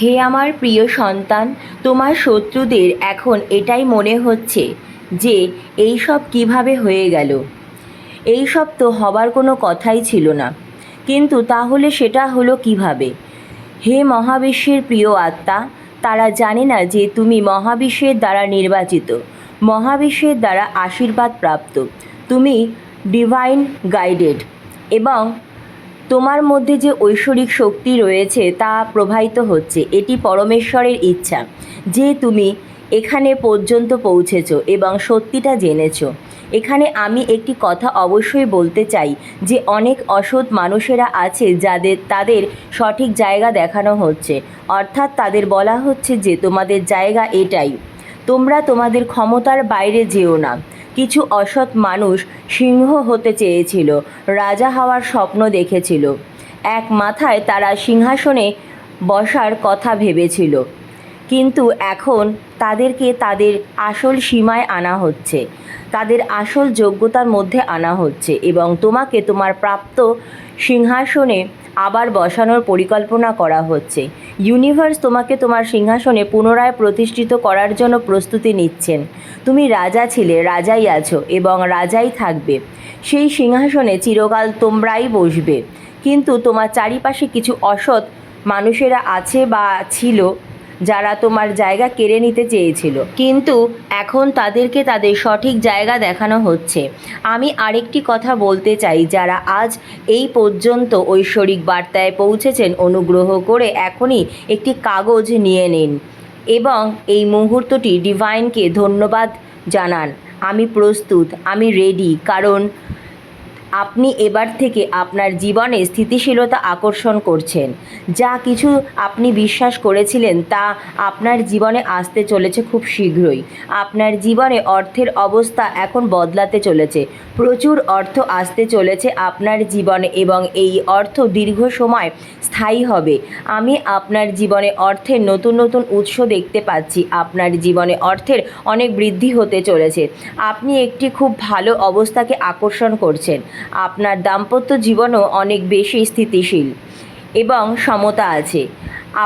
হে আমার প্রিয় সন্তান, তোমার শত্রুদের এখন এটাই মনে হচ্ছে যে এই সব কীভাবে হয়ে গেল। এই সব তো হবার কোনো কথাই ছিল না। কিন্তু তাহলে সেটা হলো কীভাবে? হে মহাবিশ্বের প্রিয় আত্মা, তারা জানে না যে তুমি মহাবিশ্বের দ্বারা নির্বাচিত, মহাবিশ্বের দ্বারা আশীর্বাদ প্রাপ্ত। তুমি ডিভাইন গাইডেড এবং তোমার মধ্যে যে ঐশ্বরিক শক্তি রয়েছে তা প্রবাহিত হচ্ছে, এটি পরমেশ্বরের ইচ্ছা। যে তুমি এখানে পর্যন্ত পৌঁছেছো এবং সত্যিটা জেনেছো। এখানে আমি একটি কথা অবশ্যই বলতে চাই যে অনেক অসৎ মানুষেরা আছে যাদের, তাদের সঠিক জায়গা দেখানো হচ্ছে। অর্থাৎ তাদের বলা হচ্ছে যে তোমাদের জায়গা এটাই। তোমরা তোমাদের ক্ষমতার বাইরে যেও না। কিছু অসৎ মানুষ সিংহ হতে চেয়েছিল, রাজা হওয়ার স্বপ্ন দেখেছিল। এক মাথায় তারা সিংহাসনে বসার কথা ভেবেছিল। কিন্তু এখন তাদেরকে তাদের আসল সীমায় আনা হচ্ছে। তাদের আসল যোগ্যতার মধ্যে আনা হচ্ছে এবং তোমাকে তোমার প্রাপ্ত সিংহাসনে আবার বসানোর পরিকল্পনা করা হচ্ছে। ইউনিভার্স তোমাকে তোমার সিংহাসনে পুনরায় প্রতিষ্ঠিত করার জন্য প্রস্তুতি নিচ্ছেন। তুমি রাজা ছিলে, রাজাই আছো এবং রাজাই থাকবে। সেই সিংহাসনে চিরকাল তোমরাই বসবে। কিন্তু তোমার চারিপাশে কিছু অসৎ মানুষেরা আছে বা ছিল যারা তোমার জায়গা কেড়ে নিতে চেয়েছিল। কিন্তু এখন তাদেরকে তাদের সঠিক জায়গা দেখানো হচ্ছে। আমি আরেকটি কথা বলতে চাই, যারা আজ এই পর্যন্ত ঐশ্বরিক বার্তায় পৌঁছেছেন, অনুগ্রহ করে এখনই একটি কাগজ নিয়ে নিন এবং এই মুহূর্তটি ডিভাইনকে ধন্যবাদ জানান। আমি প্রস্তুত, আমি রেডি কারণ আপনি এবার থেকে আপনার জীবনে স্থিতিশীলতা আকর্ষণ করছেন। যা কিছু আপনি বিশ্বাস করেছিলেন তা আপনার জীবনে আসতে চলেছে খুব শীঘ্রই। আপনার জীবনে অর্থের অবস্থা এখন বদলাতে চলেছে। প্রচুর অর্থ আসতে চলেছে আপনার জীবনে এবং এই অর্থ দীর্ঘ সময় স্থায়ী হবে। আমি আপনার জীবনে অর্থের নতুন নতুন উৎস দেখতে পাচ্ছি। আপনার জীবনে অর্থের অনেক বৃদ্ধি হতে চলেছে। আপনি একটি খুব ভালো অবস্থাকে আকর্ষণ করছেন। আপনার দাম্পত্য জীবনও অনেক বেশি স্থিতিশীল এবং সমতা আছে।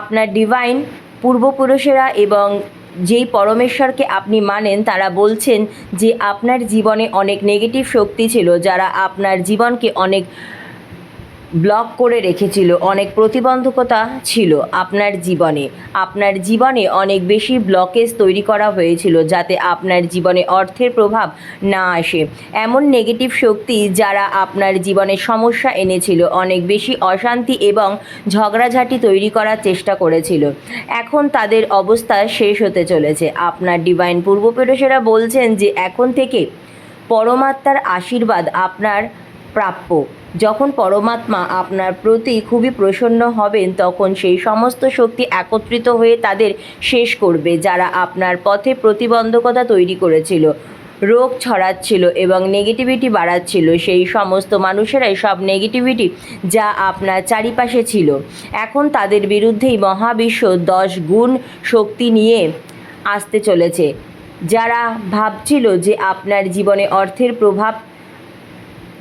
আপনার ডিভাইন পূর্বপুরুষেরা এবং যেই পরমেশ্বরকে আপনি মানেন, তারা বলছেন যে আপনার জীবনে অনেক নেগেটিভ শক্তি ছিল, যারা আপনার জীবনকে অনেক ব্লক করে রেখেছিল, অনেক প্রতিবন্ধকতা ছিল আপনার জীবনে। আপনার জীবনে অনেক বেশি ব্লকেজ তৈরি করা হয়েছিল যাতে আপনার জীবনে অর্থের প্রভাব না আসে। এমন নেগেটিভ শক্তি যারা আপনার জীবনে সমস্যা এনেছিল, অনেক বেশি অশান্তি এবং ঝগড়াঝাটি তৈরি করার চেষ্টা করেছিল। এখন তাদের অবস্থা শেষ হতে চলেছে। আপনার ডিভাইন পূর্বপুরুষেরা বলছেন যে এখন থেকে পরমাত্মার আশীর্বাদ আপনার প্রাপ্য। যখন পরমাত্মা আপনার প্রতি খুবই প্রসন্ন হবেন, তখন সেই সমস্ত শক্তি একত্রিত হয়ে তাদের শেষ করবে, যারা আপনার পথে প্রতিবন্ধকতা তৈরি করেছিল। রোগ ছড়াচ্ছিল এবং নেগেটিভিটি বাড়াচ্ছিল। সেই সমস্ত মানুষেরাই সব নেগেটিভিটি যা আপনার চারিপাশে ছিল। এখন তাদের বিরুদ্ধেই মহাবিশ্ব দশ গুণ শক্তি নিয়ে আসতে চলেছে। যারা ভাবছিল যে আপনার জীবনে অর্থের প্রভাব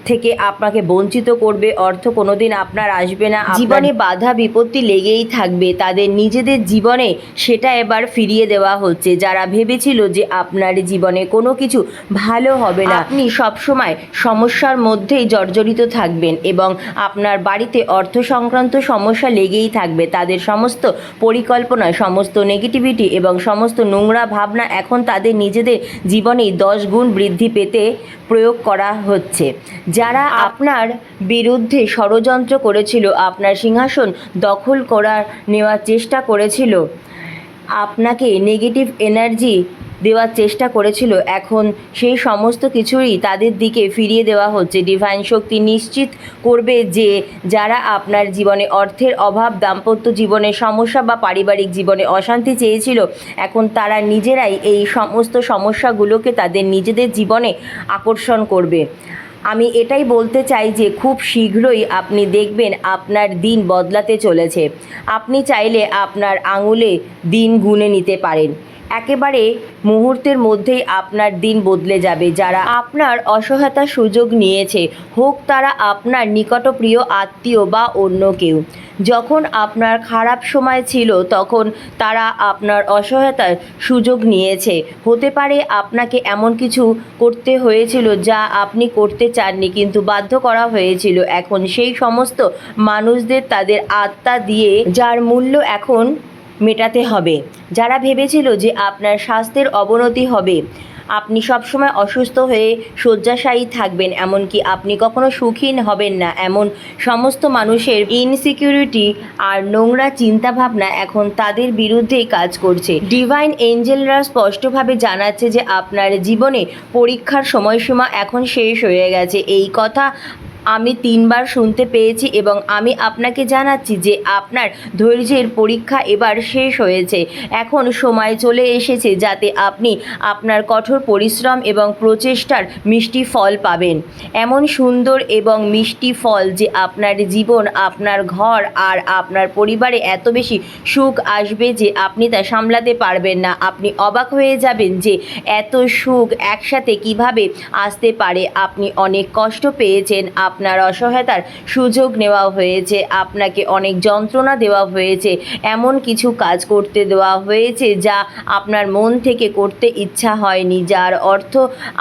থেকে আপনাকে বঞ্চিত করবে অর্থ কোনোদিন আপনার আসবে না। জীবনে বাধা বিপত্তি লেগেই থাকবে তাদের নিজেদের জীবনে সেটা এবার ফিরিয়ে দেওয়া হচ্ছে। যারা ভেবেছিল যে আপনার জীবনে কোনো কিছু ভালো হবে না আপনি সবসময় সমস্যার মধ্যেই জর্জরিত থাকবেন এবং আপনার বাড়িতে অর্থ সংক্রান্ত সমস্যা লেগেই থাকবে। তাদের সমস্ত পরিকল্পনা সমস্ত নেগেটিভিটি এবং সমস্ত নোংরা ভাবনা এখন তাদের নিজেদের জীবনেই দশ গুণ বৃদ্ধি পেতে প্রয়োগ করা হচ্ছে। যারা আপনার বিরুদ্ধে ষড়যন্ত্র করেছিল, আপনার সিংহাসন দখল করার নেওয়ার চেষ্টা করেছিল, আপনাকে নেগেটিভ এনার্জি দেওয়ার চেষ্টা করেছিল, এখন সেই সমস্ত কিছুই তাদের দিকে ফিরিয়ে দেওয়া হচ্ছে। ডিভাইন শক্তি নিশ্চিত করবে যে, যারা আপনার জীবনে অর্থের অভাব, দাম্পত্য জীবনে সমস্যা বা পারিবারিক জীবনে অশান্তি চেয়েছিল, এখন তারা নিজেরাই এই সমস্ত সমস্যাগুলোকে তাদের নিজেদের জীবনে আকর্ষণ করবে। আমি এটাই বলতে চাই যে খুব শীঘ্রই আপনি দেখবেন আপনার দিন বদলাতে চলেছে। আপনি চাইলে আপনার আঙুলে দিন গুনে নিতে পারেন। একেবারে মুহূর্তের মধ্যেই আপনার দিন বদলে যাবে। যারা আপনার অসহায়তার সুযোগ নিয়েছে, হোক তারা আপনার নিকটপ্রিয় আত্মীয় বা অন্য কেউ। যখন আপনার খারাপ সময় ছিল, তখন তারা আপনার অসহায়তার সুযোগ নিয়েছে। হতে পারে আপনাকে এমন কিছু করতে হয়েছিল যা আপনি করতে চাননি, কিন্তু বাধ্য করা হয়েছিল। এখন সেই সমস্ত মানুষদের তাদের আত্মা দিয়ে, যার মূল্য এখন মেটাতে হবে। যারা ভেবেছিল যে আপনার স্বাস্থ্যের অবনতি হবে, আপনি সবসময় অসুস্থ হয়ে শয্যাশায়ী থাকবেন, এমনকি আপনি কখনো সুখীন হবেন না, এমন সমস্ত মানুষের ইনসিকিউরিটি আর নোংরা চিন্তাভাবনা এখন তাদের বিরুদ্ধেই কাজ করছে। ডিভাইন এঞ্জেলরা স্পষ্টভাবে জানাচ্ছে যে আপনার জীবনে পরীক্ষার সময়সীমা এখন শেষ হয়ে গেছে। এই কথা আমি তিনবার শুনতে পেয়েছি এবং আমি আপনাকে জানাচ্ছি যে আপনার ধৈর্যের পরীক্ষা এবার শেষ হয়েছে। এখন সময় চলে এসেছে যাতে আপনি আপনার কঠোর পরিশ্রম এবং প্রচেষ্টার মিষ্টি ফল পাবেন। এমন সুন্দর এবং মিষ্টি ফল যে আপনার জীবন, আপনার ঘর আর আপনার পরিবারে এত বেশি সুখ আসবে যে আপনি তা সামলাতে পারবেন না। আপনি অবাক হয়ে যাবেন যে এত সুখ একসাথে কীভাবে আসতে পারে। আপনি অনেক কষ্ট পেয়েছেন আপনার অসহায়তার সুযোগ নেওয়া হয়েছে, আপনাকে অনেক যন্ত্রণা দেওয়া হয়েছে, এমন কিছু কাজ করতে দেওয়া হয়েছে যা আপনার মন থেকে করতে ইচ্ছা হয়নি, যার অর্থ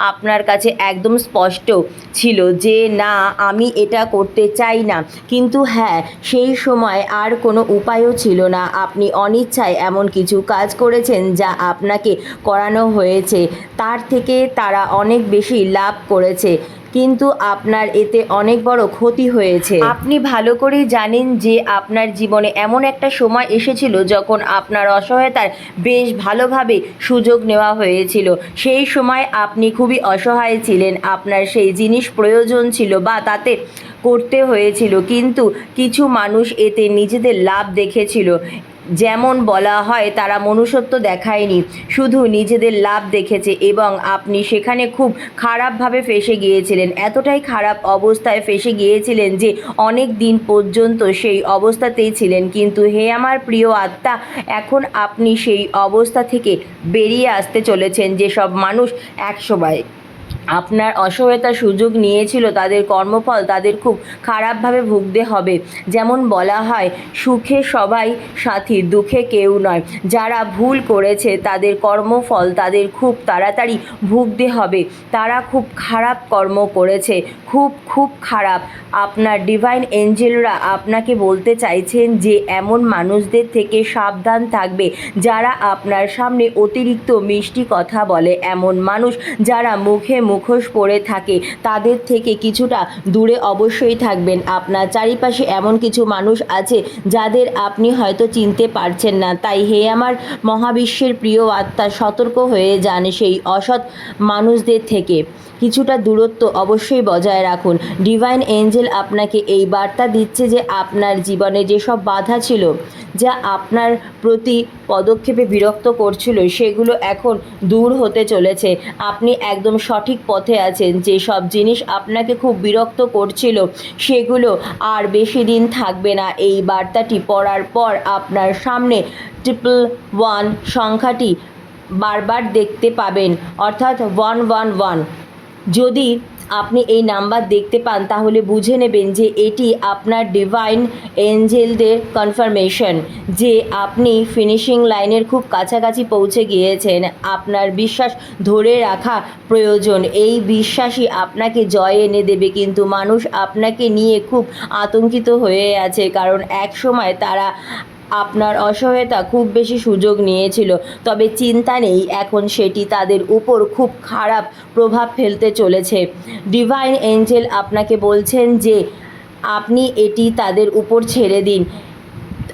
আপনার কাছে একদম স্পষ্ট ছিল যে, না, আমি এটা করতে চাই না। কিন্তু হ্যাঁ সেই সময় আর কোনো উপায়ও ছিল না। আপনি অনিচ্ছায় এমন কিছু কাজ করেছেন যা আপনাকে করানো হয়েছে। তার থেকে তারা অনেক বেশি লাভ করেছে। কিন্তু আপনার এতে অনেক বড় ক্ষতি হয়েছে। আপনি ভালো করেই জানেন যে আপনার জীবনে এমন একটা সময় এসেছিল যখন আপনার অসহায়তার বেশ ভালোভাবে সুযোগ নেওয়া হয়েছিল। সেই সময় আপনি খুবই অসহায় ছিলেন। আপনার সেই জিনিস প্রয়োজন ছিল বা তাতে করতে হয়েছিল। কিন্তু কিছু মানুষ এতে নিজেদের লাভ দেখেছিল। যেমন বলা হয়, তারা মনুষ্যত্ব দেখায়নি, শুধু নিজেদের লাভ দেখেছে এবং আপনি সেখানে খুব খারাপভাবে ফেসে গিয়েছিলেন। এতটাই খারাপ অবস্থায় ফেসে গিয়েছিলেন যে অনেক দিন পর্যন্ত সেই অবস্থাতেই ছিলেন। কিন্তু হে আমার প্রিয় আত্মা, এখন আপনি সেই অবস্থা থেকে বেরিয়ে আসতে চলেছেন যেসব মানুষ একসময় আপনার অসহায়তার সুযোগ নিয়েছিল, তাদের কর্মফল তাদের খুব খারাপভাবে ভুগতে হবে। যেমন বলা হয়, সুখে সবাই সাথী, দুঃখে কেউ নয়। যারা ভুল করেছে, তাদের কর্মফল তাদের খুব তাড়াতাড়ি ভুগতে হবে। তারা খুব খারাপ কর্ম করেছে, খুব খুব খারাপ। আপনার ডিভাইন এঞ্জেলরা আপনাকে বলতে চাইছেন যে, এমন মানুষদের থেকে সাবধান থাকবে। যারা আপনার সামনে অতিরিক্ত মিষ্টি কথা বলে, এমন মানুষ যারা মুখে মুখোশ পরে থাকে। তাদের থেকে কিছুটা দূরে অবশ্যই থাকবেন আপনার। চারিপাশে এমন কিছু মানুষ আছে যাদের আপনি হয়তো চিনতে পারছেন না। তাই হে আমার মহাবিশ্বের প্রিয় আত্মা, সতর্ক হয়ে যান সেই অসৎ মানুষদের থেকে। কিছুটা দূরত্ব অবশ্যই বজায় রাখুন। ডিভাইন এঞ্জেল আপনাকে এই বার্তা দিচ্ছে যে আপনার জীবনে যেসব বাধা ছিল, যা আপনার প্রতি পদক্ষেপে বিরক্ত করছিল, সেগুলো এখন দূর হতে চলেছে। আপনি একদম সঠিক পথে আছেন। যে সব জিনিস আপনাকে খুব বিরক্ত করছিল, সেগুলো আর বেশি দিন থাকবে না। এই বার্তাটি পড়ার পর আপনার সামনে ট্রিপল ওয়ান সংখ্যাটি বারবার দেখতে পাবেন। অর্থাৎ ওয়ান ওয়ান ওয়ান যদি আপনি এই নাম্বার দেখতে পান, তাহলে বুঝে নেবেন যে এটি আপনার ডিভাইন এঞ্জেলদের কনফার্মেশন যে আপনি ফিনিশিং লাইনের খুব কাছাকাছি পৌঁছে গিয়েছেন। আপনার বিশ্বাস ধরে রাখা প্রয়োজন। এই বিশ্বাসই আপনাকে জয় এনে দেবে, কিন্তু মানুষ আপনাকে নিয়ে খুব আতঙ্কিত হয়ে আছে, কারণ এক সময় তারা আপনার অসহায়তা খুব বেশি সুযোগ নিয়েছিল। তবে চিন্তা নেই, এখন সেটি তাদের উপর খুব খারাপ প্রভাব ফেলতে চলেছে। ডিভাইন এঞ্জেল আপনাকে বলছেন যে, আপনি এটি তাদের উপর ছেড়ে দিন।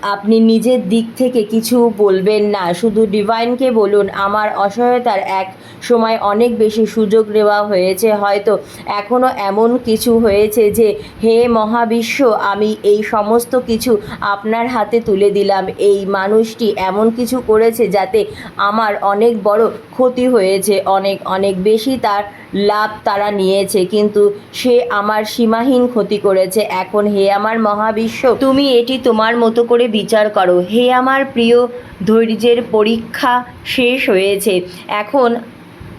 আপনি নিজের দিক থেকে কিছু বলবেন না। শুধু ডিভাইনকে বলুন, আমার অসহায়তার এক সময় অনেক বেশি সুযোগ নেওয়া হয়েছে। হয়তো এখনও এমন কিছু হয়েছে যে, হে মহাবিশ্ব, আমি এই সমস্ত কিছু আপনার হাতে তুলে দিলাম। এই মানুষটি এমন কিছু করেছে যাতে আমার অনেক বড় ক্ষতি হয়েছে, অনেক অনেক বেশি তার লাভ তারা নিয়েছে। কিন্তু সে আমার সীমাহীন ক্ষতি করেছে। এখন হে আমার মহাবিশ্ব, তুমি এটি তোমার মতো করে বিচার করো। হে আমার প্রিয় ধৈর্যের পরীক্ষা শেষ হয়েছে। এখন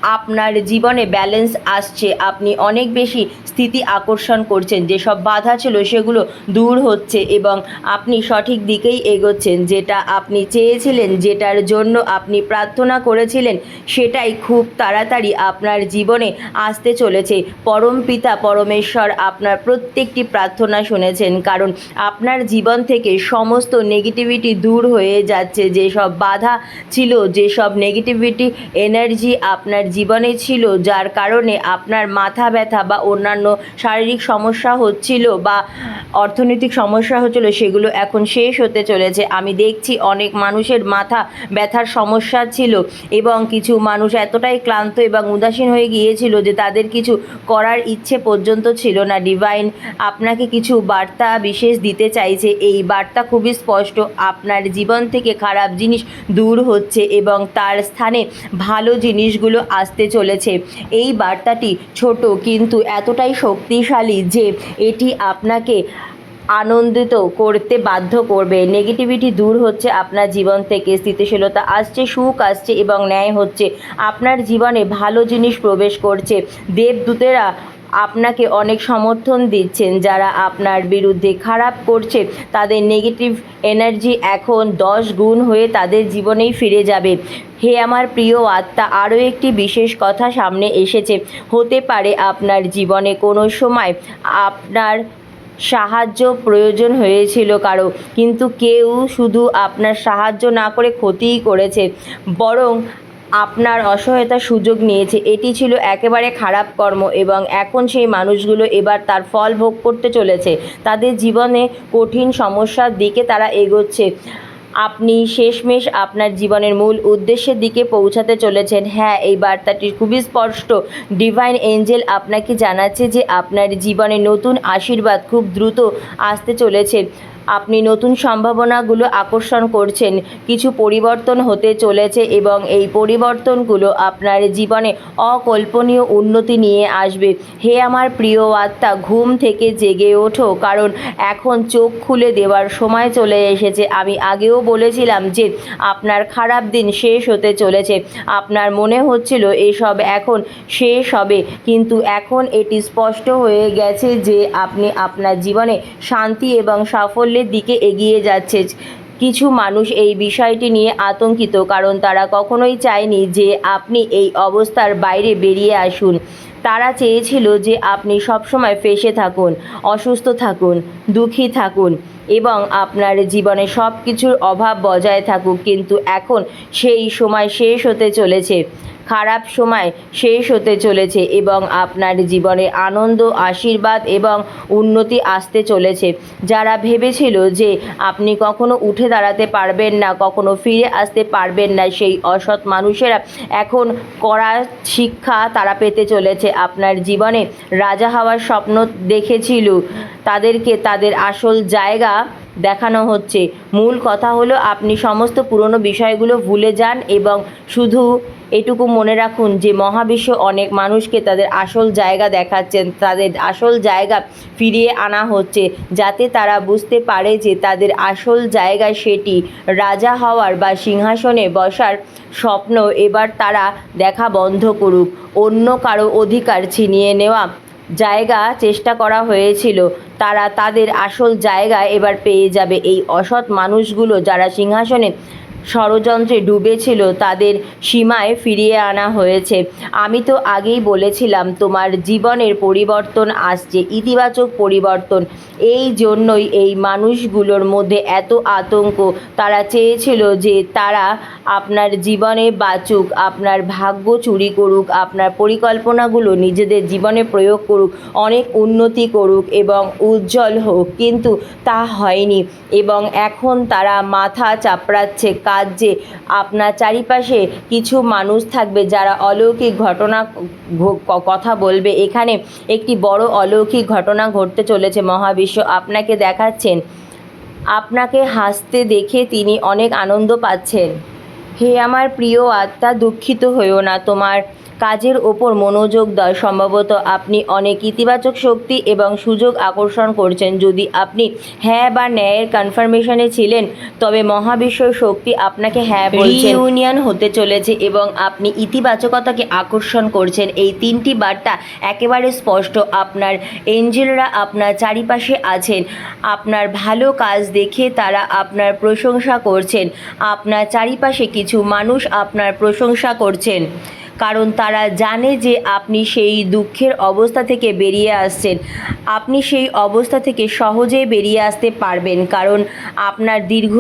আপনার জীবনে ব্যালেন্স আসছে। আপনি অনেক বেশি স্থিতি আকর্ষণ করছেন। যেসব বাধা ছিল সেগুলো দূর হচ্ছে এবং আপনি সঠিক দিকেই এগোচ্ছেন। যেটা আপনি চেয়েছিলেন, যেটার জন্য আপনি প্রার্থনা করেছিলেন, সেটাই খুব তাড়াতাড়ি আপনার জীবনে আসতে চলেছে। পরম পিতা, পরমেশ্বর আপনার প্রত্যেকটি প্রার্থনা শুনেছেন। কারণ আপনার জীবন থেকে সমস্ত নেগেটিভিটি দূর হয়ে যাচ্ছে। যেসব বাধা ছিল, যেসব নেগেটিভিটি এনার্জি আপনার জীবনে ছিল, যার কারণে আপনার মাথা ব্যথা বা অন্যান্য শারীরিক সমস্যা হচ্ছিল বা অর্থনৈতিক সমস্যা হচ্ছিল, সেগুলো এখন শেষ হতে চলেছে। আমি দেখছি অনেক মানুষের মাথা ব্যথার সমস্যা ছিল এবং কিছু মানুষ এতটাই ক্লান্ত এবং উদাসীন হয়ে গিয়েছিল যে তাদের কিছু করার ইচ্ছে পর্যন্ত ছিল না। ডিভাইন আপনাকে কিছু বার্তা বিশেষ দিতে চাইছে। এই বার্তা খুবই স্পষ্ট। আপনার জীবন থেকে খারাপ জিনিস দূর হচ্ছে এবং তার স্থানে ভালো জিনিসগুলো আসতে চলেছে। এই বার্তাটি ছোট কিন্তু এতটাই শক্তিশালী যে এটি আপনাকে আনন্দিত করতে বাধ্য করবে। নেগেটিভিটি দূর হচ্ছে আপনার জীবন থেকে, স্থিতিশীলতা আসছে, সুখ আসছে এবং ন্যায় হচ্ছে। আপনার জীবনে ভালো জিনিস প্রবেশ করছে। দেবদূতেরা আপনাকে অনেক সমর্থন দিচ্ছেন। যারা আপনার বিরুদ্ধে খারাপ করছে তাদের নেগেটিভ এনার্জি এখন দশ গুণ হয়ে তাদের জীবনেই ফিরে যাবে। হে আমার প্রিয় আত্মা, আরও একটি বিশেষ কথা সামনে এসেছে। হতে পারে আপনার জীবনে কোনো সময় আপনার সাহায্য প্রয়োজন হয়েছিল কারও, কিন্তু কেউ শুধু আপনার সাহায্য না করে ক্ষতিই করেছে, বরং আপনার অসহায়তার সুযোগ নিয়েছে। এটি ছিল একেবারে খারাপ কর্ম এবং এখন সেই মানুষগুলো এবার তার ফল ভোগ করতে চলেছে। তাদের জীবনে কঠিন সমস্যার দিকে তারা এগোচ্ছে। আপনি শেষমেশ আপনার জীবনের মূল উদ্দেশ্যের দিকে পৌঁছাতে চলেছেন। হ্যাঁ এই বার্তাটি খুবই স্পষ্ট। ডিভাইন এঞ্জেল আপনাকে জানাচ্ছে যে আপনার জীবনে নতুন আশীর্বাদ খুব দ্রুত আসতে চলেছে। আপনি নতুন সম্ভাবনাগুলো আকর্ষণ করছেন। কিছু পরিবর্তন হতে চলেছে এবং এই পরিবর্তনগুলো আপনার জীবনে অকল্পনীয় উন্নতি নিয়ে আসবে। হে আমার প্রিয় আত্মা, ঘুম থেকে জেগে ওঠো, কারণ এখন চোখ খুলে দেওয়ার সময় চলে এসেছে। আমি আগেও বলেছিলাম যে আপনার খারাপ দিন শেষ হতে চলেছে। আপনার মনে হচ্ছিল এসব এখন শেষ হবে, কিন্তু এখন এটি স্পষ্ট হয়ে গেছে যে আপনি আপনার জীবনে শান্তি এবং সাফল্যের দিকে এগিয়ে যাচ্ছে। কিছু মানুষ এই বিষয়টি নিয়ে আতঙ্কিত, কারণ তারা কখনোই চায়নি যে আপনি এই অবস্থার বাইরে বেরিয়ে আসুন। তারা চেয়েছিল যে আপনি সবসময় ফেসে থাকুন, অসুস্থ থাকুন, দুঃখী থাকুন এবং আপনার জীবনে সব কিছুর অভাব বজায় থাকুক। কিন্তু এখন সেই সময় শেষ হতে চলেছে। খারাপ সময় শেষ হতে চলেছে এবং আপনার জীবনে আনন্দ, আশীর্বাদ এবং উন্নতি আসতে চলেছে। যারা ভেবেছিল যে আপনি কখনো উঠে দাঁড়াতে পারবেন না, কখনো ফিরে আসতে পারবেন না, সেই অসৎ মানুষেরা এখন কড়া শিক্ষা তারা পেতে চলেছে। আপনার জীবনে রাজা হওয়ার স্বপ্ন দেখেছিল। তাদেরকে তাদের আসল জায়গা দেখানো হচ্ছে। মূল কথা হলো, আপনি সমস্ত পুরনো বিষয়গুলো ভুলে যান এবং শুধু এটুকু মনে রাখুন যে, মহাবিশ্ব অনেক মানুষকে তাদের আসল জায়গা দেখাচ্ছেন, তাদের আসল জায়গা ফিরিয়ে আনা হচ্ছে, যাতে তারা বুঝতে পারে যে, তাদের আসল জায়গা সেটি রাজা হওয়ার বা সিংহাসনে বসার স্বপ্ন এবার তারা দেখা বন্ধ করুক। অন্য কারও অধিকার ছিনিয়ে নেওয়া জায়গা চেষ্টা করা হয়েছিল। তারা তাদের আসল জায়গা এবার পেয়ে যাবে। এই অসৎ মানুষগুলো যারা সিংহাসনে ষড়যন্ত্রে ডুবেছিল, তাদের সীমায় ফিরিয়ে আনা হয়েছে। আমি তো আগেই বলেছিলাম, তোমার জীবনের পরিবর্তন আসছে, ইতিবাচক পরিবর্তন। এই জন্যই এই মানুষগুলোর মধ্যে এত আতঙ্ক। তারা চেয়েছিল যে তারা আপনার জীবনে বাঁচুক, আপনার ভাগ্য চুরি করুক, আপনার পরিকল্পনাগুলো নিজেদের জীবনে প্রয়োগ করুক, অনেক উন্নতি করুক এবং উজ্জ্বল হোক। কিন্তু তা হয়নি এবং এখন তারা মাথা চাপড়াচ্ছে কাজ। যে আপনার চারিপাশে কিছু মানুষ থাকবে যারা অলৌকিক ঘটনা কথা বলবে। এখানে একটি বড় অলৌকিক ঘটনা ঘটতে চলেছে মহাবিশ্ব। আপনাকে দেখাচ্ছেন। আপনাকে হাসতে দেখে তিনি অনেক আনন্দ পাচ্ছেন। হে আমার প্রিয় আত্মা, দুঃখিত হইও না। তোমার কাজের ওপর মনোযোগ দেয়। সম্ভবত আপনি অনেক ইতিবাচক শক্তি এবং সুযোগ আকর্ষণ করছেন। যদি আপনি হ্যাঁ বা ন্যায়ের কনফার্মেশনে ছিলেন, তবে মহাবিশ্ব শক্তি আপনাকে হ্যাঁ বলছে। ইউনিয়ন হতে চলেছে এবং আপনি ইতিবাচকতাকে আকর্ষণ করছেন। এই তিনটি বার্তা একেবারে স্পষ্ট। আপনার এঞ্জেলরা আপনার চারিপাশে আছেন। আপনার ভালো কাজ দেখে তারা আপনার প্রশংসা করছেন। আপনার চারিপাশে কিছু মানুষ আপনার প্রশংসা করছেন। কারণ তারা জানে যে আপনি সেই দুঃখের অবস্থা থেকে বেরিয়ে আসছেন। আপনি সেই অবস্থা থেকে সহজেই বেরিয়ে আসতে পারবেন, কারণ আপনার দীর্ঘ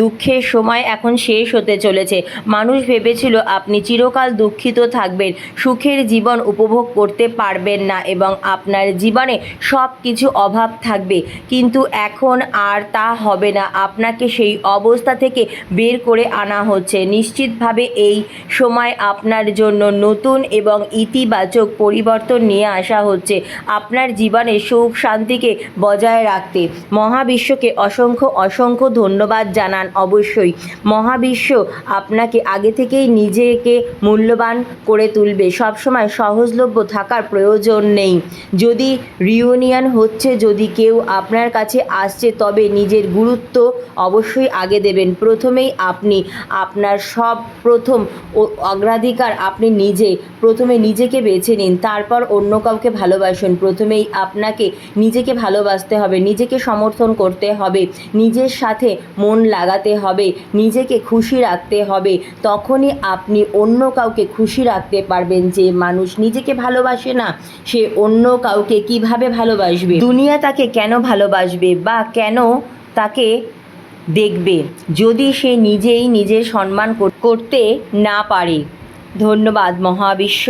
দুঃখের সময় এখন শেষ হতে চলেছে। মানুষ ভেবেছিল আপনি চিরকাল দুঃখিত থাকবেন, সুখের জীবন উপভোগ করতে পারবেন না এবং আপনার জীবনে সব কিছু অভাব থাকবে। কিন্তু এখন আর তা হবে না, আপনাকে সেই অবস্থা থেকে বের করে আনা হচ্ছে। নিশ্চিতভাবে এই সময় আপনার জন্য নতুন এবং ইতিবাচক পরিবর্তন নিয়ে আসা হচ্ছে আপনার জীবনে সুখ শান্তিকে বজায় রাখতে। মহাবিশ্বকে অসংখ্য অসংখ্য ধন্যবাদ জানান অবশ্যই। মহাবিশ্ব আপনাকে আগে থেকেই নিজেকে মূল্যবান করে তুলবে। সবসময় সহজলভ্য থাকার প্রয়োজন নেই। যদি রিউনিয়ন হচ্ছে, যদি কেউ আপনার কাছে আসছে, তবে নিজের গুরুত্ব অবশ্যই আগে দেবেন। প্রথমেই আপনি আপনার সব প্রথম অগ্রাধিকার আপনি নিজে, প্রথমে নিজেকে বেছে নিন, তারপর অন্য কাউকে ভালোবাসুন। প্রথমেই আপনাকে নিজেকে ভালোবাসতে হবে, নিজেকে সমর্থন করতে হবে, নিজের সাথে মন লাগাতে হবে, নিজেকে খুশি রাখতে হবে। তখনই আপনি অন্য কাউকে খুশি রাখতে পারবেন যে মানুষ নিজেকে ভালোবাসে না, সে অন্য কাউকে কীভাবে ভালোবাসবে? দুনিয়া তাকে কেন ভালোবাসবে বা কেন তাকে দেখবে? যদি সে নিজেই নিজের সম্মান করতে না পারে ধন্যবাদ মহাবিশ্ব।